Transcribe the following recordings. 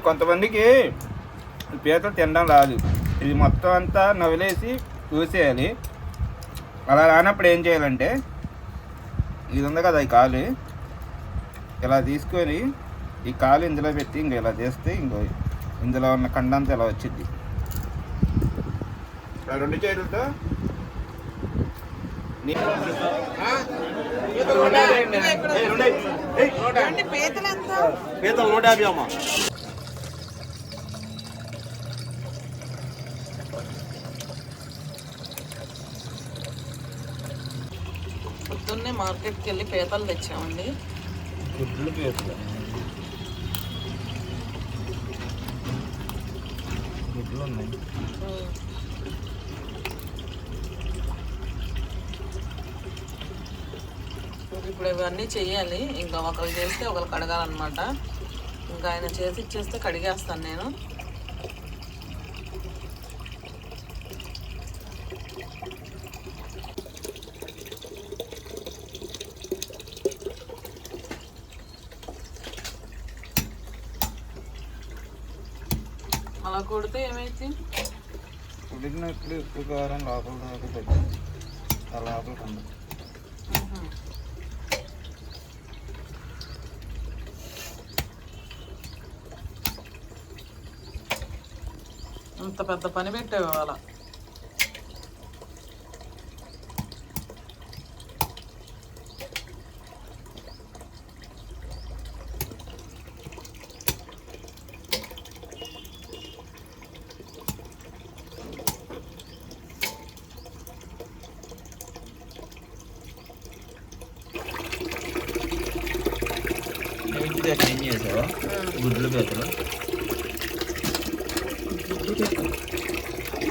కొంతమందికి పీతలు తినడం రాదు ఇది మొత్తం అంతా నవిలేసి చూసేయాలి అలా రానప్పుడు ఏం చేయాలంటే ఇది ఉంది కదా ఈ కాలు ఇలా తీసుకొని ఈ కాలు ఇందులో పెట్టి ఇంక ఇలా చేస్తే ఇంకో ఇందులో ఉన్న కండంతా ఇలా వచ్చింది రెండు చేతులతో పీతలు పీతలు నూట యాభై అమ్మా పొద్దున్నే మార్కెట్కి వెళ్ళి పీతలు తెచ్చామండి. గుడ్లు పీతలు గుడ్లు ఉన్నాయి. ఇప్పుడు ఇవన్నీ చెయ్యాలి ఇంకా ఒకరు చేస్తే ఒకరు కడగాలన్నమాట ఇంకా ఆయన చేసి ఇచ్చేస్తే కడిగేస్తాను నేను. కొడితే ఏమైంది? ఉడికినట్లు ఉప్పు కారం లోపల దాకా పెట్టింది ఆ లోపల కంద అంత పెద్ద పని పెట్టావు ఇవాళ నీట్గా క్లీన్ చేసావా గుడ్లు పీతలు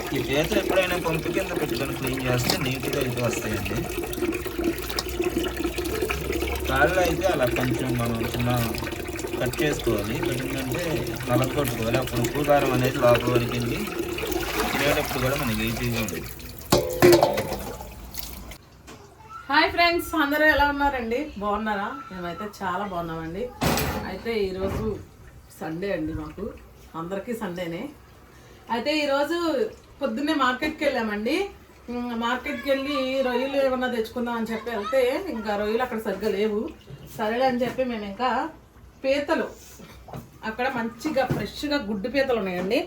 ఈ పీతలు ఎప్పుడైనా పంపు కింద పెట్టుకొని క్లీన్ చేస్తే నీట్గా అయితే వస్తాయండి. కాళ్ళు అయితే అలా కొంచెం మనం చిన్న కట్ చేసుకోవాలి. కట్టిందంటే నలగొట్టుకోవాలి అప్పుడు ఉప్పు కారం అనేది లోపల వరకు వెళ్ళి తినేటప్పుడు కూడా మనకి ఈజీగా ఉంటుంది. హాయ్ ఫ్రెండ్స్ అందరూ ఎలా ఉన్నారండి? బాగున్నారా? మేమైతే చాలా బాగున్నామండి. అయితే ఈరోజు సండే అండి మాకు. అందరికీ సండేనే. అయితే ఈరోజు పొద్దున్నే మార్కెట్కి వెళ్ళామండి. మార్కెట్కి వెళ్ళి రొయ్యలు ఏమన్నా తెచ్చుకుందాం అని చెప్పి వెళ్తే ఇంకా రొయ్యలు అక్కడ సరిగ్గా లేవు. సరేలే అని చెప్పి మేము ఇంకా పీతలు. అక్కడ మంచిగా ఫ్రెష్గా గుడ్డు పీతలు ఉన్నాయండి.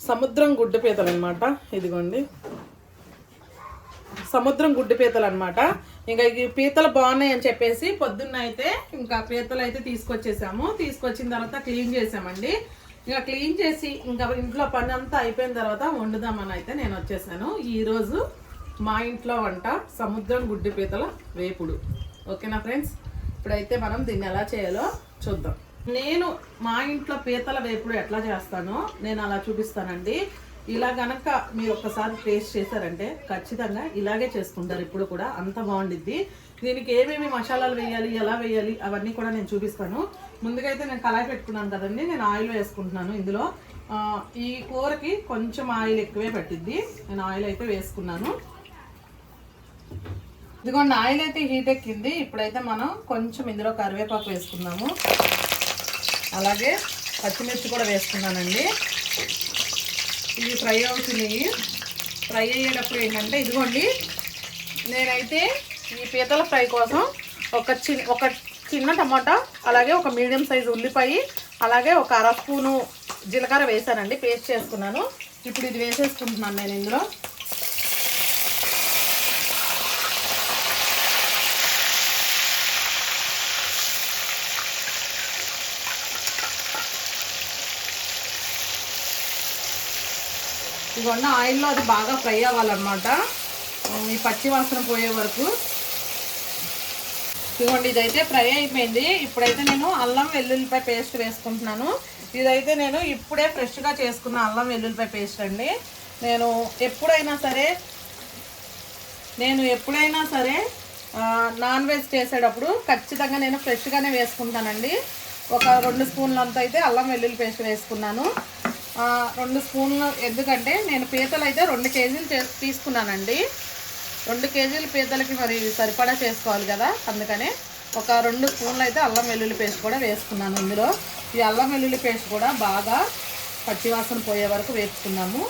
సముద్రం గుడ్డు పీతలు అనమాట ఇదిగోండి. సముద్రం గుడ్డు పీతలు అనమాట ఇంకా ఈ పీతలు బాగున్నాయి అని చెప్పేసి పొద్దున్న అయితే ఇంకా పీతలు అయితే తీసుకొచ్చేసాము. తీసుకొచ్చిన తర్వాత క్లీన్ చేసామండి. ఇంకా క్లీన్ చేసి ఇంకా ఇంట్లో పని అంతా అయిపోయిన తర్వాత వండుదామని అయితే నేను వచ్చేసాను. ఈరోజు మా ఇంట్లో వంట సముద్రం గుడ్డి పీతల వేపుడు. ఓకేనా ఫ్రెండ్స్? ఇప్పుడైతే మనం దీన్ని ఎలా చేయాలో చూద్దాం. నేను మా ఇంట్లో పీతల వేపుడు ఎట్లా చేస్తానో నేను అలా చూపిస్తానండి. ఇలా గనక మీరు ఒక్కసారి టేస్ట్ చేశారంటే ఖచ్చితంగా ఇలాగే చేసుకుంటారు. ఇప్పుడు కూడా అంత బాగుండిద్ది. దీనికి ఏమేమి మసాలాలు వేయాలి ఎలా వేయాలి అవన్నీ కూడా నేను చూపిస్తాను. ముందుగా అయితే నేను కళాయి పెట్టుకున్నాను కదండి నేను ఆయిల్ వేసుకుంటున్నాను ఇందులో. ఈ కూరకి కొంచెం ఆయిల్ ఎక్కువే పట్టిద్ది. నేను ఆయిల్ అయితే వేసుకున్నాను. ఇదిగోండి ఆయిల్ అయితే హీట్ ఎక్కింది. ఇప్పుడైతే మనం కొంచెం ఇందులో కరివేపాకు వేసుకుందాము. అలాగే పచ్చిమిర్చి కూడా వేసుకున్నానండి. ఇవి ఫ్రై అవుతున్నాయి. ఫ్రై అయ్యేటప్పుడు ఏంటంటే ఇదిగోండి నేనైతే ఈ పీతల ఫ్రై కోసం ఒక చిన్న ఒక చిన్న టమాటా అలాగే ఒక మీడియం సైజు ఉల్లిపాయ అలాగే ఒక అర స్పూను జీలకర్ర వేసానండి పేస్ట్ చేసుకున్నాను. ఇప్పుడు ఇది వేసేసుకుంటున్నాను నేను ఇందులో. ఇవన్న ఆయిల్లో అది బాగా ఫ్రై అవ్వాలన్నమాట. ఈ పచ్చి వాసన పోయే వరకు ఇదిగోండి ఇదైతే ఫ్రై అయిపోయింది. ఇప్పుడైతే నేను అల్లం వెల్లుల్లిపాయ పేస్ట్ వేసుకుంటున్నాను. ఇదైతే నేను ఇప్పుడే ఫ్రెష్గా చేసుకున్న అల్లం వెల్లుల్లిపాయ పేస్ట్ అండి. నేను ఎప్పుడైనా సరే నేను ఎప్పుడైనా సరే నాన్ వెజ్ చేసేటప్పుడు ఖచ్చితంగా నేను ఫ్రెష్గానే వేసుకుంటానండి. ఒక రెండు స్పూన్లంత అయితే అల్లం వెల్లుల్లి పేస్ట్ వేసుకున్నాను. రెండు స్పూన్లు ఎందుకంటే నేను పీతలు అయితే రెండు కేజీలు తీసుకున్నానండి. రెండు కేజీల పీతలకి మరి సరిపడా చేసుకోవాలి కదా. అందుకనే ఒక రెండు స్పూన్లు అయితే అల్లం వెల్లుల్లి పేస్ట్ కూడా వేసుకున్నాను ఇందులో. ఈ అల్లం వెల్లుల్లి పేస్ట్ కూడా బాగా పచ్చివాసన పోయే వరకు వేసుకున్నాము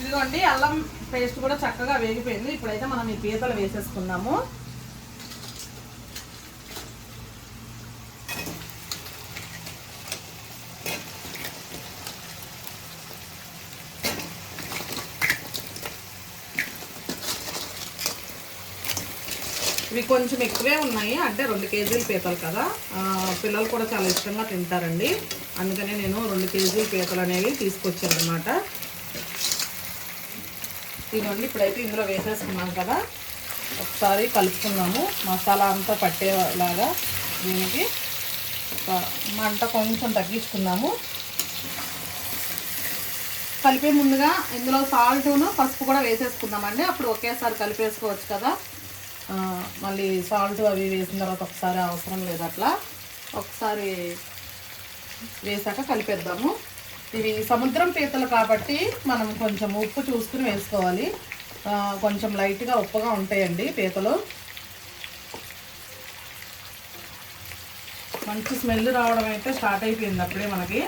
ఇదిగోండి అల్లం పేస్ట్ కూడా చక్కగా వేగిపోయింది. ఇప్పుడైతే మనం ఈ పీతలు వేసేసుకున్నాము ఇవి కొంచెం ఎక్కువే ఉన్నాయి. అంటే రెండు కేజీలు పీతలు కదా. పిల్లలు కూడా చాలా ఇష్టంగా తింటారండి. అందుకనే నేను రెండు కేజీలు పీతలు అనేవి తీసుకొచ్చాను అనమాట ఇదిగోండి ఇప్పుడైతే ఇందులో వేసేసుకున్నాం కదా. ఒకసారి కలుపుకున్నాము మసాలా అంతా పట్టేలాగా దీనికి ఒక మంట కొంచెం తగ్గించుకున్నాము కలిపే ముందుగా ఇందులో సాల్ట్ను పసుపు కూడా వేసేసుకుందామండి. అప్పుడు ఒకేసారి కలిపేసుకోవచ్చు కదా. మళ్ళీ సాల్ట్ అవి వేసిన తర్వాత ఒకసారి అవసరం లేదు అట్లా. ఒకసారి వేసాక కలిపేద్దాము. ఇవి సముద్రం పీతలు కాబట్టి మనం కొంచెం ఉప్పు చూసుకుని వేసుకోవాలి. కొంచెం లైట్గా ఉప్పుగా ఉంటాయండి పీతలు. మంచి స్మెల్ రావడం అయితే స్టార్ట్ అయిపోయింది అప్పుడే మనకి.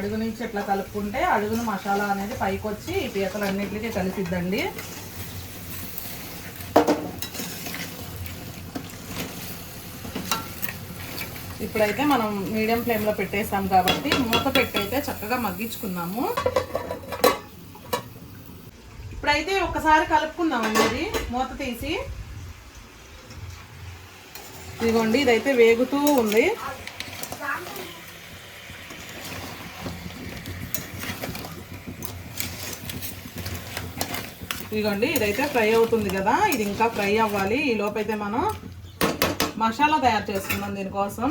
అడుగు నుంచి ఇట్లా కలుపుకుంటే అడుగున మసాలా అనేది పైకి వచ్చి ఈ పీతలు అన్నింటికి కలిసిద్దండి. ఇప్పుడైతే మనం మీడియం ఫ్లేమ్లో పెట్టేసాం కాబట్టి మూత పెట్టి అయితే చక్కగా మగ్గించుకుందాము ఇప్పుడైతే ఒకసారి కలుపుకుందామండి ఇది మూత తీసి. ఇదిగోండి ఇదైతే వేగుతూ ఉంది. ఇదిగోండి ఇదైతే ఫ్రై అవుతుంది కదా ఇది ఇంకా ఫ్రై అవ్వాలి. ఈ లోపైతే మనం మసాలా తయారు చేసుకుందాం దీనికోసం.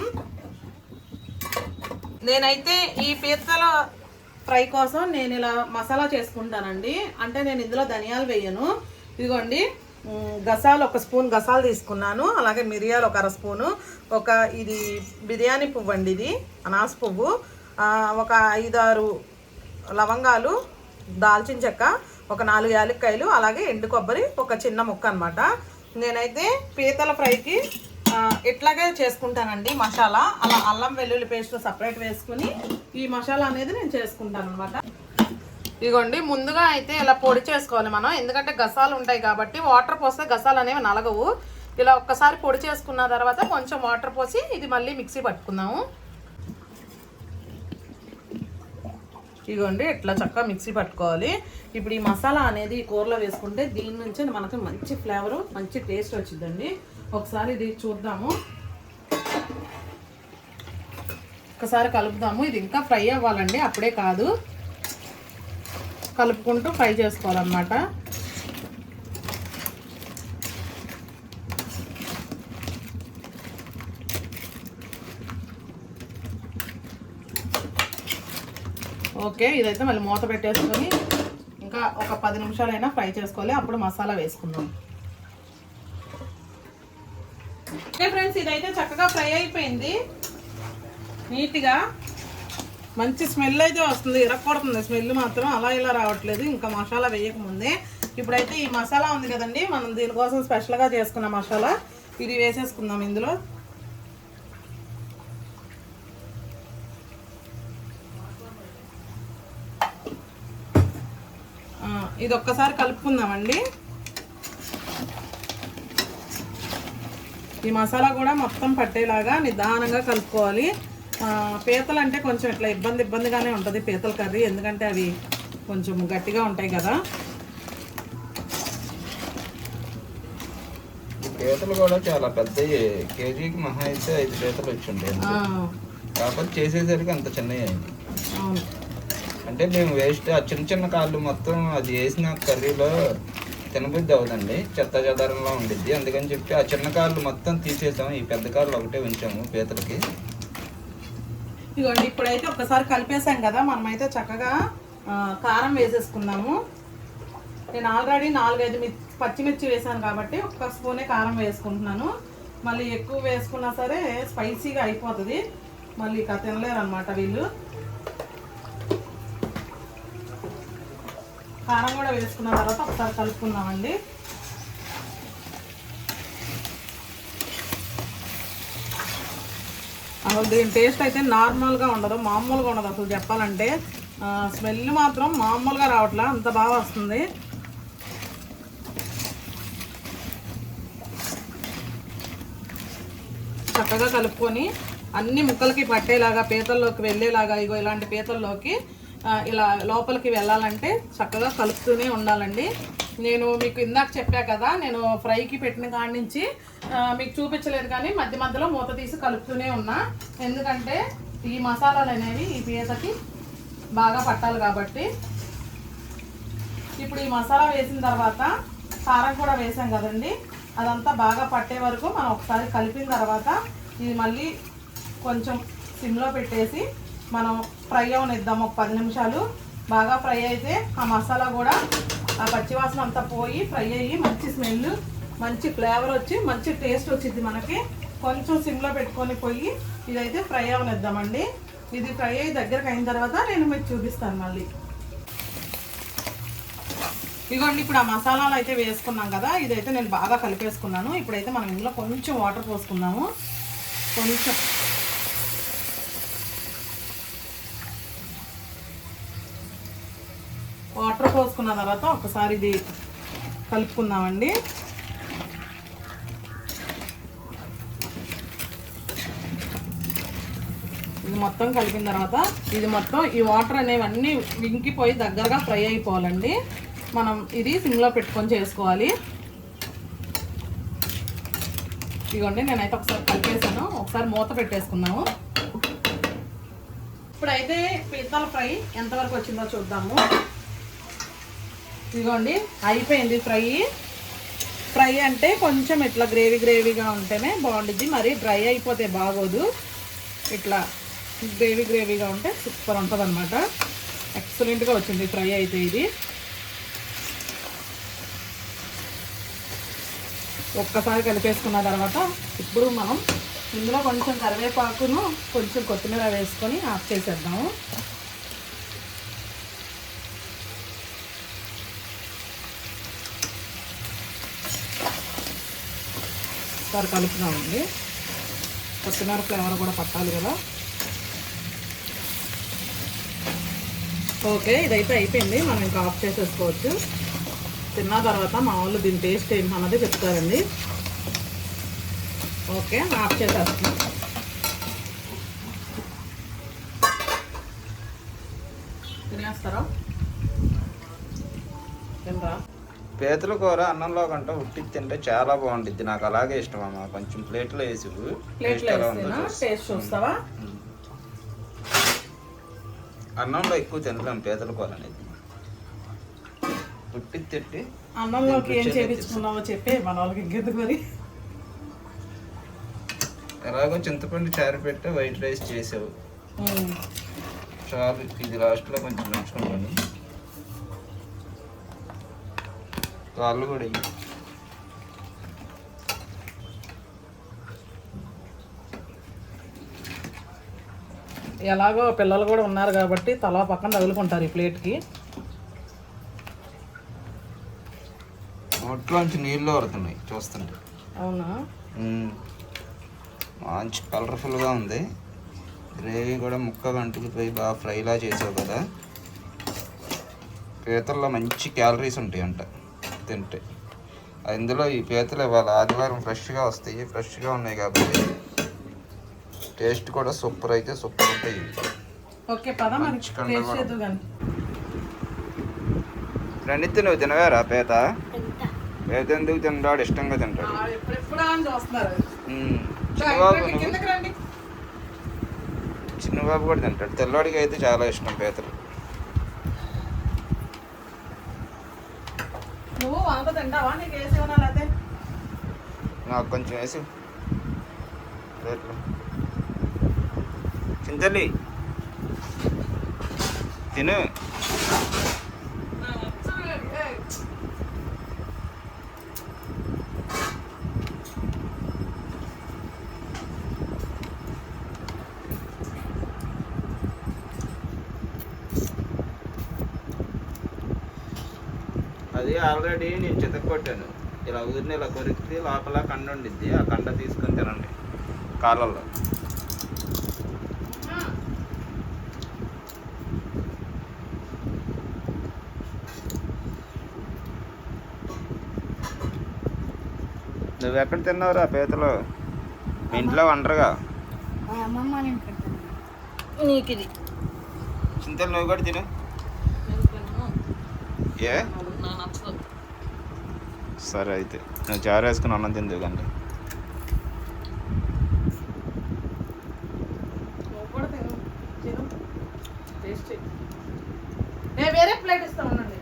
నేనైతే ఈ పీతల ఫ్రై కోసం నేను ఇలా మసాలా చేసుకుంటానండి. అంటే నేను ఇందులో ధనియాలు వేయను. ఇదిగోండి గసాలు ఒక స్పూన్ గసాలు తీసుకున్నాను. అలాగే మిరియాలు ఒక అర స్పూను. ఒక ఇది బిర్యానీ పువ్వు అండి ఇది అనాస పువ్వు. ఒక ఐదారు లవంగాలు దాల్చిన చెక్క ఒక నాలుగు యాలక్కాయలు అలాగే ఎండు కొబ్బరి ఒక చిన్న ముక్క అనమాట నేనైతే పీతల ఫ్రైకి ఎట్లాగే ఇట్లాగే చేసుకుంటానండి మసాలా. అలా అల్లం వెల్లుల్లి పేస్ట్ సపరేట్ వేసుకుని ఈ మసాలా అనేది నేను చేసుకుంటాను అనమాట ఇదిగోండి ముందుగా అయితే ఇలా పొడి చేసుకోవాలి మనం. ఎందుకంటే గసాలు ఉంటాయి కాబట్టి వాటర్ పోస్తే గసాలు అనేవి నలగవు. ఇలా ఒక్కసారి పొడి చేసుకున్న తర్వాత కొంచెం వాటర్ పోసి ఇది మళ్ళీ మిక్సీ పట్టుకుందాము. ఇదిగోండి ఇట్లా చక్కగా మిక్సీ పట్టుకోవాలి. ఇప్పుడు ఈ మసాలా అనేది కూరలో వేసుకుంటే దీని నుంచి మనకి మంచి ఫ్లేవర్ మంచి టేస్ట్ వచ్చిందండి ఒకసారి ఇది చూద్దాము. ఒకసారి కలుపుదాము. ఇది ఇంకా ఫ్రై అవ్వాలండి అప్పుడే కాదు. కలుపుకుంటూ ఫ్రై చేసుకోవాలన్నమాట. ఓకే ఇదైతే మళ్ళీ మూత పెట్టేసుకొని ఇంకా ఒక పది నిమిషాలైనా ఫ్రై చేసుకోవాలి. అప్పుడు మసాలా వేసుకుందాం. ఓకే ఫ్రెండ్స్ ఇదైతే చక్కగా ఫ్రై అయిపోయింది. నీట్గా. మంచి స్మెల్ అయితే వస్తుంది ఇరక్కొడుతుంది. స్మెల్ మాత్రం అలా ఇలా రావట్లేదు. ఇంకా మసాలా వేయకముందే. ఇప్పుడైతే ఈ మసాలా ఉంది కదండి మనం దీనికోసం స్పెషల్గా చేసుకున్న మసాలా. ఇది వేసేసుకుందాం ఇందులో. ఇది ఒక్కసారి కలుపుకుందామండి. ఈ మసాలా కూడా మొత్తం పట్టేలాగా నిదానంగా కలుపుకోవాలి. పీతలు అంటే కొంచెం ఇట్లా ఇబ్బంది ఇబ్బందిగానే ఉంటుంది పీతల కర్రీ ఎందుకంటే అవి కొంచెం గట్టిగా ఉంటాయి కదా. పీతలు కూడా చాలా పెద్దవి కేజీకి మహా అయితే ఐదు పీతలు వచ్చి ఆ, కాకపోతే చేసేసరికి అంత చిన్నవి అయింది అవును. అంటే మేము వేస్ట్ ఆ చిన్న చిన్న కాళ్ళు మొత్తం అది వేసిన కర్రీలో తినబుద్ధి అవుదండి చెత్త చెదారంలో ఉండిద్ది. అందుకని చెప్పి ఆ చిన్న కాళ్ళు మొత్తం తీసేసాము ఈ పెద్ద కాళ్ళు ఒకటే ఉంచాము పీతలకి. ఇదిగోండి ఇప్పుడైతే ఒకసారి కలిపేసాం కదా. మనమైతే చక్కగా కారం వేసేసుకున్నాము నేను ఆల్రెడీ నాలుగైదు మిర్చి పచ్చిమిర్చి వేసాను కాబట్టి ఒక్క స్పూనే కారం వేసుకుంటున్నాను. మళ్ళీ ఎక్కువ వేసుకున్నా సరే స్పైసీగా అయిపోతుంది. మళ్ళీ ఇక తినలేరు అనమాట వీళ్ళు. కారం కూడా వేసుకున్న తర్వాత ఒకసారి కలుపుకుందామండి. అసలు దీని టేస్ట్ అయితే నార్మల్గా ఉండదు మామూలుగా ఉండదు అసలు చెప్పాలంటే. స్మెల్ మాత్రం మామూలుగా రావట్లే అంత బాగా వస్తుంది. చక్కగా కలుపుకొని అన్ని ముక్కలకి పట్టేలాగా పీతల్లోకి వెళ్ళేలాగా ఇగో ఇలాంటి పీతల్లోకి ఇలా లోపలికి వెళ్ళాలంటే చక్కగా కలుపుతూనే ఉండాలండి. నేను మీకు ఇందాక చెప్పా కదా నేను ఫ్రైకి పెట్టిన కాడి నుంచి మీకు చూపించలేదు కానీ మధ్య మధ్యలో మూత తీసి కలుపుతూనే ఉన్నా. ఎందుకంటే ఈ మసాలాలు అనేవి ఈ పీతకి బాగా పట్టాలి కాబట్టి. ఇప్పుడు ఈ మసాలా వేసిన తర్వాత కారం కూడా వేసాం కదండి. అదంతా బాగా పట్టే వరకు మనం ఒకసారి కలిపిన తర్వాత ఇది మళ్ళీ కొంచెం సిమ్లో పెట్టేసి మనం ఫ్రై అవనిద్దాం ఒక పది నిమిషాలు. బాగా ఫ్రై అయితే ఆ మసాలా కూడా ఆ పచ్చివాసన అంతా పోయి ఫ్రై అయ్యి మంచి స్మెల్ మంచి ఫ్లేవర్ వచ్చి మంచి టేస్ట్ వచ్చింది మనకి. కొంచెం సిమ్లో పెట్టుకొని పోయి ఇదైతే ఫ్రై అవనిద్దామండి. ఇది ఫ్రై అయ్యి దగ్గరకు అయిన తర్వాత నేను మీకు చూపిస్తాను మళ్ళీ. ఇదిగోండి ఇప్పుడు ఆ మసాలాలు అయితే వేసుకున్నాం కదా ఇదైతే నేను బాగా కలిపేసుకున్నాను. ఇప్పుడైతే మనం ఇందులో కొంచెం వాటర్ పోసుకున్నాము కొంచెం. వాటర్ పోసుకున్న తర్వాత ఒకసారి ఇది కలుపుకుందామండి. ఇది మొత్తం కలిపిన తర్వాత ఇది మొత్తం ఈ వాటర్ అనేవన్నీ వింకిపోయి దగ్గరగా ఫ్రై అయిపోవాలండి. మనం ఇది సిమ్లో పెట్టుకొని చేసుకోవాలి. ఇదిగోండి నేనైతే ఒకసారి కలిపేసాను ఒకసారి మూత పెట్టేసుకున్నాము. ఇప్పుడైతే పీతల ఫ్రై ఎంతవరకు వచ్చిందో చూద్దాము. ఇదిగోండి అయిపోయింది ఫ్రై. ఫ్రై అంటే కొంచెం ఇట్లా గ్రేవీ గ్రేవీగా ఉంటేనే బాగుంటుంది మరి డ్రై అయిపోతే బాగోదు. ఇట్లా గ్రేవీ గ్రేవీగా ఉంటే సూపర్ ఉంటుంది అనమాట ఎక్సలెంట్గా వచ్చింది ఫ్రై అయితే ఇది. ఒక్కసారి కలిపేసుకున్న తర్వాత ఇప్పుడు మనం ఇందులో కొంచెం కరివేపాకును కొంచెం కొత్తిమీర వేసుకొని ఆఫ్ చేసేద్దాము. ఒకసారి కలుపుదామండి కొత్తిమీర ఫ్లేవర్ కూడా పట్టాలి కదా. ఓకే ఇదైతే అయిపోయింది. మనం ఇంకా ఆఫ్ చేసేసుకోవచ్చు. తిన్న తర్వాత మా వాళ్ళు దీని టేస్ట్ ఏంటన్నది చెప్తారండి. ఓకే ఆఫ్ చేసేస్తున్నాం. పీతల కూర అన్నంలో కంటే ఉట్టి తింటే చాలా బాగుంటుంది నాకు అలాగే ఇష్టం అమ్మ. కొంచెం ప్లేట్లో వేసి టేస్ట్ చూస్తావా? అన్నంలో ఎక్కువ తినలేం పీతల కూర అనేది. ఉట్టి తిట్టి అన్నంలోకి ఏం దీంట్లో చేపించుకున్నావో చెప్పే మన వాళ్ళకి ఇంకెందుకు మరి? ఎలాగో చింతపండు చారు పెట్టి వైట్ రైస్ చేసావు. చాలు ఇది లాస్ట్లో కొంచెం నంచుకుంటాను. కాళ్ళు కూడా. ఎలాగో పిల్లలు కూడా ఉన్నారు కాబట్టి తలా పక్కన తగులుకుంటారు ఈ ప్లేట్కి నోట్లోంచి నీళ్ళు వరుతున్నాయి చూస్తుంటే. అవునా. మంచి కలర్ఫుల్గా ఉంది. గ్రేవీ కూడా ముక్క అంటుకుపోయి బాగా ఫ్రైలా చేసావు కదా. పీతల్లో మంచి క్యాలరీస్ ఉంటాయి అంట తింటే. అందులో ఈ పీతలు ఇవాళ ఆదివారం ఫ్రెష్గా వస్తాయి. ఫ్రెష్గా ఉన్నాయి కాబట్టి టేస్ట్ కూడా సూపర్ అయితే సూపర్ ఉంటాయి. రెండితే నువ్వు తినవేరా పీత? పీత ఎందుకు తింటాడు? ఇష్టంగా తింటాడు. చిన్నబాబు కూడా తింటాడు. తెల్లవాడికి అయితే చాలా ఇష్టం పీతలు. నువ్వు తింటావా? నీకు వేసి ఇవ్వాలి అదే నాకు కొంచెం వేసి ప్లేట్లో చింతలి తిను అది ఆల్రెడీ నేను చితక్కొట్టాను ఇలా ఊరిని ఇలా కొరికితే లోపల కండ ఉండిద్ది. ఆ కండ తీసుకొని తినండి. కాళ్ళల్లో. నువ్వు ఎక్కడ తిన్నావురా పీతలు? మీ ఇంట్లో వండరుగా? నీకు ఇది చింతలు నువ్వు కూడా తిను. ఏ? సరే అయితే. నేను చారు వేసుకుని అన్నం తిందు కండి నువ్వు కూడా తిను తిను టేస్ట్ చెయ్యి. నేను వేరే ప్లేట్ ఇస్తా ఉండండి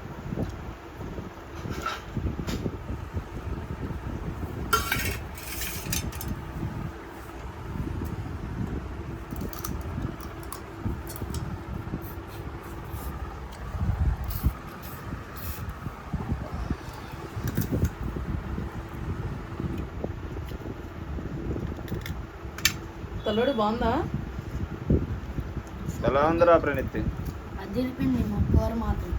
తల్లుడు బాగుందా? ఎలా ఉందిరా ప్రణిత్. అదిరిపోయింది మా కూర మాత్రం.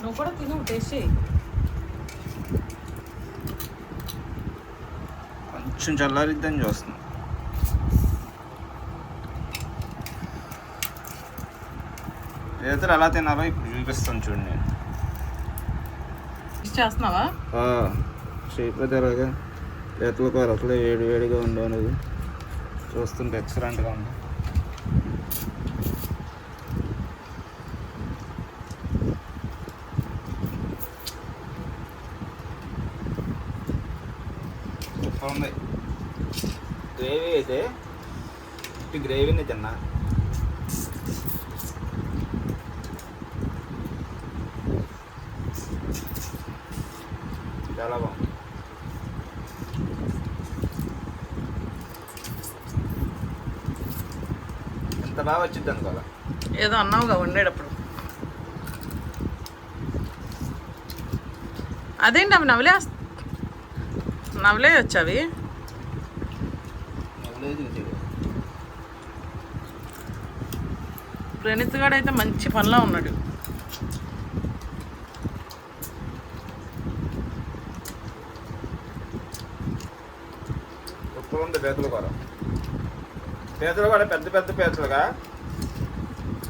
నువ్వు కూడా తిను టేస్ట్ కొంచెం చల్లారిద్దని చూస్తున్నాం. పీతలు ఎలా తినాలో ఇప్పుడు చూపిస్తాను చూడండి. చేస్తున్నావా? చేయకపోతే ఎలాగా అసలే వేడి వేడిగా ఉండు అనేది. చూస్తుంటే ఎక్సలెంట్గా ఉంది. సూపర్ ఉంది. గ్రేవీ అయితే గ్రేవీని తిన్నా చాలా బాగుంది ఎంత బాగా వచ్చింది అనుకోవాలా? ఏదో అన్నావుగా వండేటప్పుడు. అదేంటి అవి నవలే నవలే వచ్చావి ప్రణీత్ గాడు అయితే మంచి పనిలో ఉన్నాడు. ఉప్పు ఉంది పీతల కూడా పెద్ద పెద్ద పీతలుగా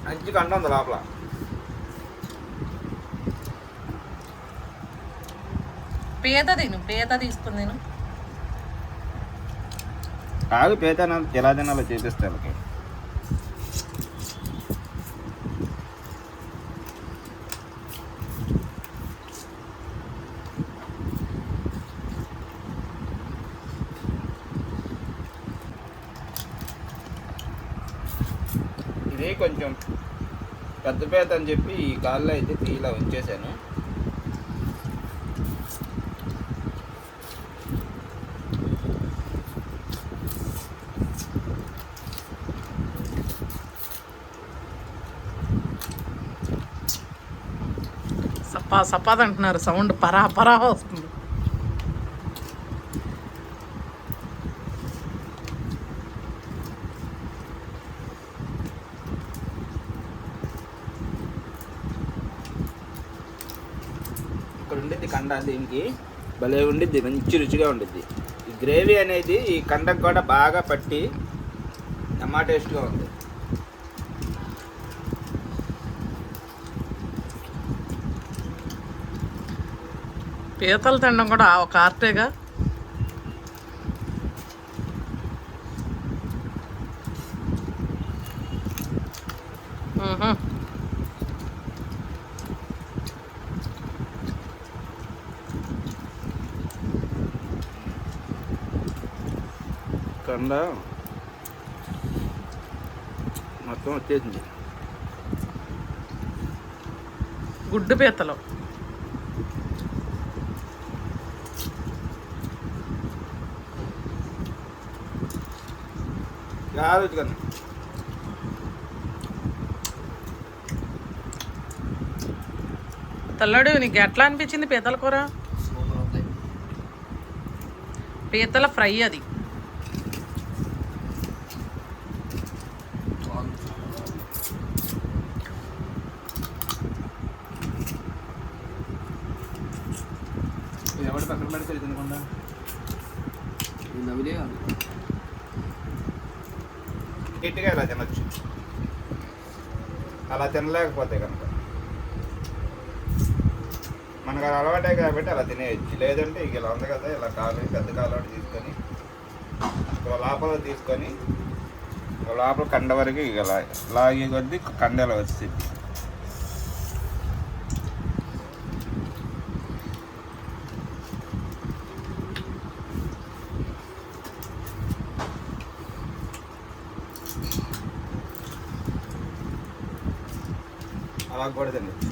మంచి కండ ఉంది లోపల. పేద తిను పేద తీసుకుని నేను కాదు పీత ఎలా తినాలో వాళ్ళకి ఇది కొంచెం పెద్ద అని చెప్పి ఈ కాల్లో అయితే తీలా ఉంచేశాను. సపా సపాది అంటున్నారు. సౌండ్ పరా పరా వస్తుంది ఇక్కడ ఉండిద్ది కండ భలే ఉండిద్ది మంచి రుచిగా ఉండిద్ది. ఈ గ్రేవీ అనేది ఈ కండకు కూడా బాగా పట్టి అమ్మా టేస్ట్గా ఉంది. పీతలు తినడం కూడా ఒక ఆర్టేగా కండ మొత్తం వచ్చేసింది. గుడ్డు పీతలు. ఉంది. తల్లడు నీకు ఎట్లా అనిపించింది పీతల కూర? పీతల ఫ్రై అది ఇది ఎవరు పక్కన పెడితే తినకుండా నవ్వులే కాదు గట్టిగా ఇలా తినొచ్చు అలా తినలేకపోతే కనుక. మనకు అలా అలవాటే కాబట్టి అలా తినేయచ్చు లేదంటే ఇక ఇలా ఉంది కదా ఇలా కాలు పెద్ద కాలు తీసుకొని లోపల తీసుకొని లోపల కండ వరకు ఇక ఇలా లాగే కొద్దీ కండ వచ్చింది అలా కూడా తినచ్చు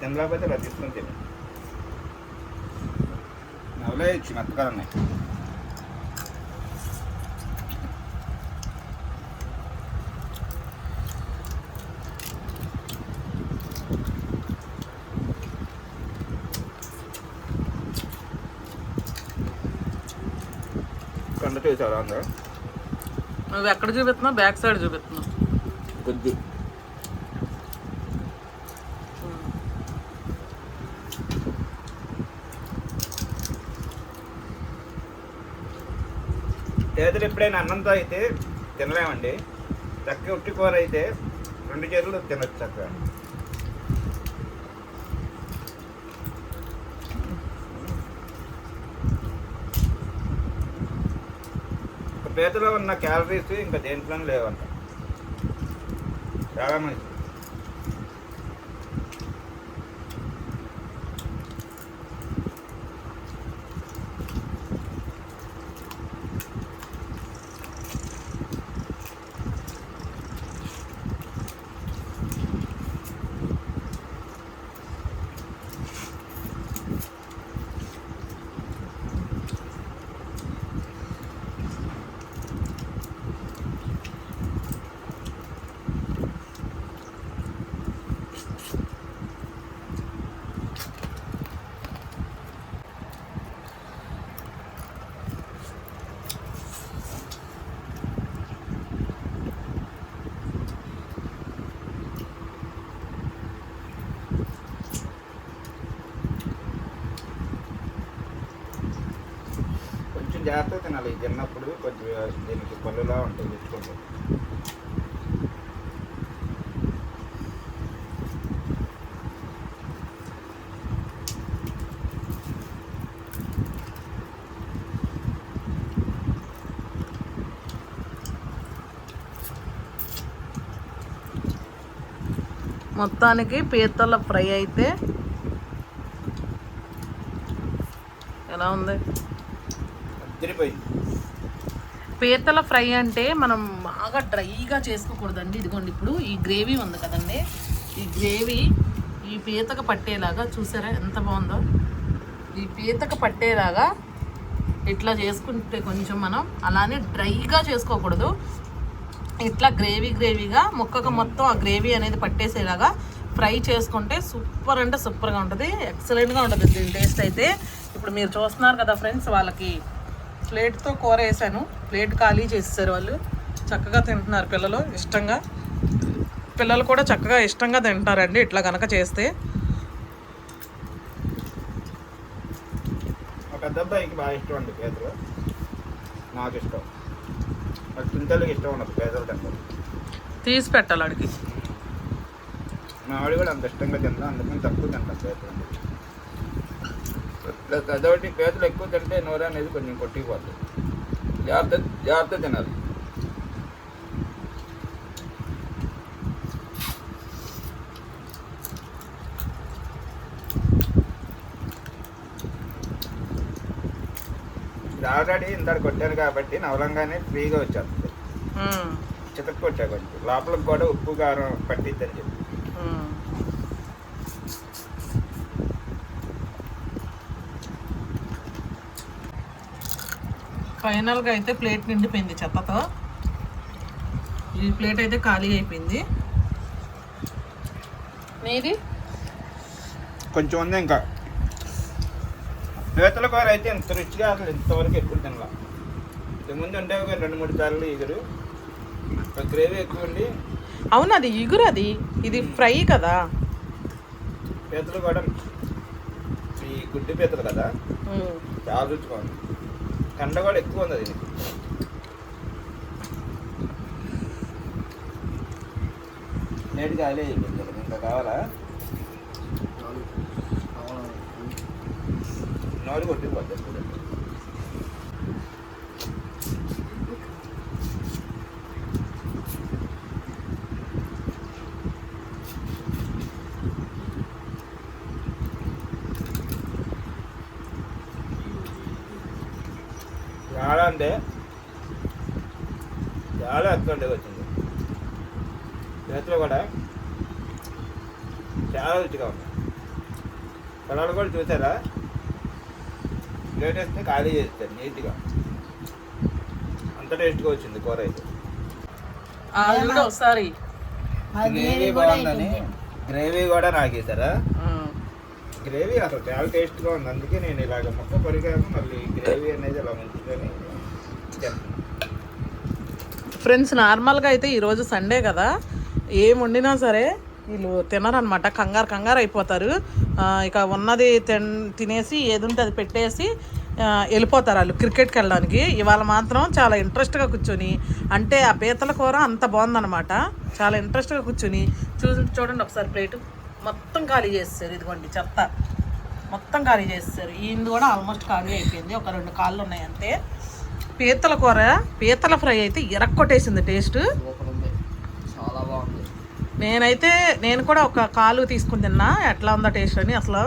తినలేకపోతే అలా తీసుకొని తిన నవలే ఇచ్చి మెత్తగా ఉన్నాయి కండ చూసారా అందరూ? నువ్వు ఎక్కడ చూపిస్తున్నావు బ్యాక్ సైడ్ చూపిస్తున్నావు కొద్ది చేతులు ఎప్పుడైనా అన్నంతో అయితే తినలేమండి. చక్కగా ఉట్టి కూర అయితే రెండు చేతులు తినొచ్చు చక్కగా. పేదలో ఉన్న క్యాలరీస్ ఇంకా దేంట్లోనే లేవంట. చాలా మంచిది కొంచెం జాగ్రత్తగా తినాలి. తిన్నప్పుడు కొంచెం దీనికి పళ్ళులా ఉంటుంది తెచ్చుకుంటే మొత్తానికి పీతల ఫ్రై అయితే ఎలా ఉంది? తిరిపోయింది పీతల ఫ్రై అంటే మనం బాగా డ్రైగా చేసుకోకూడదండి. ఇదిగోండి ఇప్పుడు ఈ గ్రేవీ ఉంది కదండి. ఈ గ్రేవీ ఈ పీతకు పట్టేలాగా చూసారా ఎంత బాగుందో? ఈ పీతకు పట్టేలాగా ఇట్లా చేసుకుంటే కొంచెం మనం అలానే డ్రైగా చేసుకోకూడదు. ఇట్లా గ్రేవీ గ్రేవీగా ముక్కకు మొత్తం ఆ గ్రేవీ అనేది పట్టేసేలాగా ఫ్రై చేసుకుంటే సూపర్ అంటే సూపర్గా ఉంటుంది. ఎక్సలెంట్గా ఉంటుంది. దీని టేస్ట్ అయితే ఇప్పుడు మీరు చూస్తున్నారు కదా ఫ్రెండ్స్ వాళ్ళకి. ప్లేట్తో కూర వేసాను ప్లేట్ ఖాళీ చేసేసారు వాళ్ళు. చక్కగా తింటున్నారు పిల్లలు ఇష్టంగా. పిల్లలు కూడా చక్కగా ఇష్టంగా తింటారండి ఇట్లా కనుక చేస్తే. మా పెద్ద అబ్బాయికి బాగా ఇష్టం అండి పేదలు. నాకు ఇష్టం. నాకు ఇష్టం ఉండదు పేదలు తింటారు తీసి పెట్టాలి అడిగి మా ఆవిడ కూడా అంత ఇష్టంగా తింటాం అందుకని తక్కువ తింటాం పేదలు. ప్లస్ అదొకటి పేదలు ఎక్కువ తింటే నోరు అనేది కొంచెం కొట్టిపోతుంది జాగ్రత్త జాగ్రత్త తినాలి. ఇది ఆల్రెడీ ఇంత కొట్టాను కాబట్టి నవలంగానే ఫ్రీగా వచ్చేస్తుంది. చితక్కొట్టా కొంచెం. లోపలికి కూడా ఉప్పు కారం పట్టిద్దని చెప్పి. ఫైనల్గా అయితే ప్లేట్ నిండిపోయింది చెత్తతో. ఈ ప్లేట్ అయితే ఖాళీ అయిపోయింది. మీది? కొంచెం ఉంది ఇంకా. పీతల కూర అయితే ఇంత రుచిగా అసలు ఇంతవరకు ఎప్పుడు తినలా. ఇంతకుముందు ఉంటే ఒక రెండు మూడు సార్లు ఎగురు గ్రేవీ ఎక్కువ ఉండి. అవును అది ఇగురు అది. ఇది ఫ్రై కదా. పీతలు కూడా ఈ గుడ్డి పీతలు కదా. చాలా రుచిగా ఉంది. కండ కూడా ఎక్కువ ఉంది అది. అయిపోయింది కదా. ఇంకా కావాలా? నోరు కొట్టిపోతుంది చాలా అంటే చాలా అంటే వచ్చింది. చేతిలో కూడా చాలా రుచిగా ఉంది. పిల్లలు కూడా చూసారా? ప్లేట్ వేస్తే ఖాళీ చేస్తారు నీట్గా. అంత టేస్ట్గా వచ్చింది కూర అయితే. ఒకసారి. గ్రేవీ బాగుందని గ్రేవీ కూడా నాకేసారా? ఉమ్. గ్రేవీ అసలు చాలా టేస్ట్గా ఉంది. అందుకే నేను ఇలాగ మొక్క కొరికాను మళ్ళీ గ్రేవీ అనేది ఇలా ముంచుకొని తింటున్నాను. ఫ్రెండ్స్ నార్మల్గా అయితే ఈరోజు సండే కదా. ఏం వండినా సరే వీళ్ళు తినరనమాట కంగారు కంగారు అయిపోతారు. ఇక ఉన్నది తిన్ తినేసి ఏది ఉంటే అది పెట్టేసి వెళ్ళిపోతారు వాళ్ళు క్రికెట్కి వెళ్ళడానికి. ఇవాళ మాత్రం చాలా ఇంట్రెస్ట్గా కూర్చొని అంటే ఆ పీతల కూర అంత బాగుందన్నమాట. చాలా ఇంట్రెస్ట్గా కూర్చొని చూ చూడండి ఒకసారి ప్లేటు. మొత్తం ఖాళీ చేస్తారు ఇదిగోండి చెత్త. మొత్తం ఖాళీ చేస్తారు ఈయనది కూడా ఆల్మోస్ట్ ఖాళీ అయిపోయింది. ఒక రెండు కాళ్ళు ఉన్నాయి అంతే పీతల కూర పీతల ఫ్రై అయితే ఎరక్కొట్టేసింది టేస్ట్. చాలా బాగుంది. నేనైతే నేను కూడా ఒక కాలు తీసుకుని తిన్నా. ఎట్లా ఉందో టేస్ట్ అని అసలు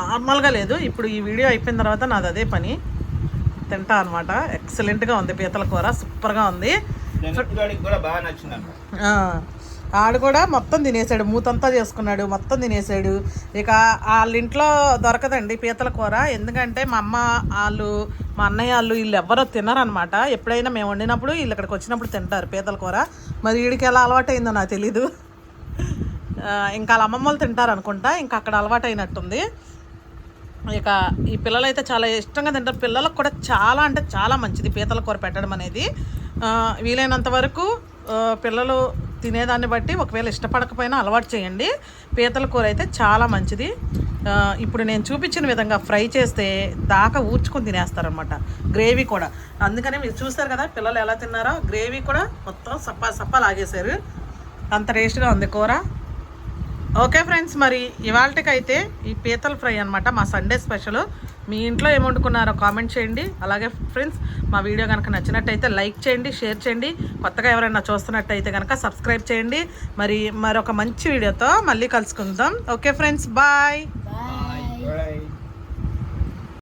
నార్మల్గా లేదు. ఇప్పుడు ఈ వీడియో అయిపోయిన తర్వాత నాది అదే పని. తింటా అనమాట ఎక్సలెంట్గా ఉంది పీతల కూర. సూపర్గా ఉంది. కూడా బాగా నచ్చింది ఆడు కూడా మొత్తం తినేసాడు మూతంతా చేసుకున్నాడు మొత్తం తినేసాడు. ఇక వాళ్ళ ఇంట్లో దొరకదండి పీతల కూర. ఎందుకంటే మా అమ్మ వాళ్ళు మా అన్నయ్య వాళ్ళు వీళ్ళు ఎవ్వరో తినరనమాట ఎప్పుడైనా మేము వండినప్పుడు వీళ్ళు ఇక్కడికి వచ్చినప్పుడు తింటారు పీతల కూర. మరి వీడికి ఎలా అలవాటైందో నాకు తెలీదు. ఇంకా వాళ్ళ అమ్మమ్మ వాళ్ళు తింటారు అనుకుంటా ఇంకా అక్కడ అలవాటైనట్టుంది. ఇక ఈ పిల్లలు అయితే చాలా ఇష్టంగా తింటారు. పిల్లలకు కూడా చాలా అంటే చాలా మంచిది పీతల కూర పెట్టడం అనేది. వీలైనంత వరకు పిల్లలు తినేదాన్ని బట్టి ఒకవేళ ఇష్టపడకపోయినా అలవాటు చేయండి. పీతల కూర అయితే చాలా మంచిది. ఇప్పుడు నేను చూపించిన విధంగా ఫ్రై చేస్తే దాకా ఊడ్చుకొని తినేస్తారనమాట గ్రేవీ కూడా. అందుకనే మీరు చూస్తారు కదా పిల్లలు ఎలా తిన్నారో గ్రేవీ కూడా మొత్తం సప్ప సప్ప లాగేశారు. అంత టేస్ట్గా ఉంది కూర. ఓకే ఫ్రెండ్స్ మరి ఇవాళకైతే ఈ పీతల ఫ్రై అనమాట మా సండే స్పెషల్. మీ ఇంట్లో ఏం వండుకున్నారో కామెంట్ చేయండి. అలాగే ఫ్రెండ్స్ మా వీడియో కనుక నచ్చినట్టయితే లైక్ చేయండి షేర్ చేయండి. కొత్తగా ఎవరైనా చూస్తున్నట్టయితే కనుక సబ్స్క్రైబ్ చేయండి. మరి మరొక మంచి వీడియోతో మళ్ళీ కలుసుకుందాం. Okay friends bye.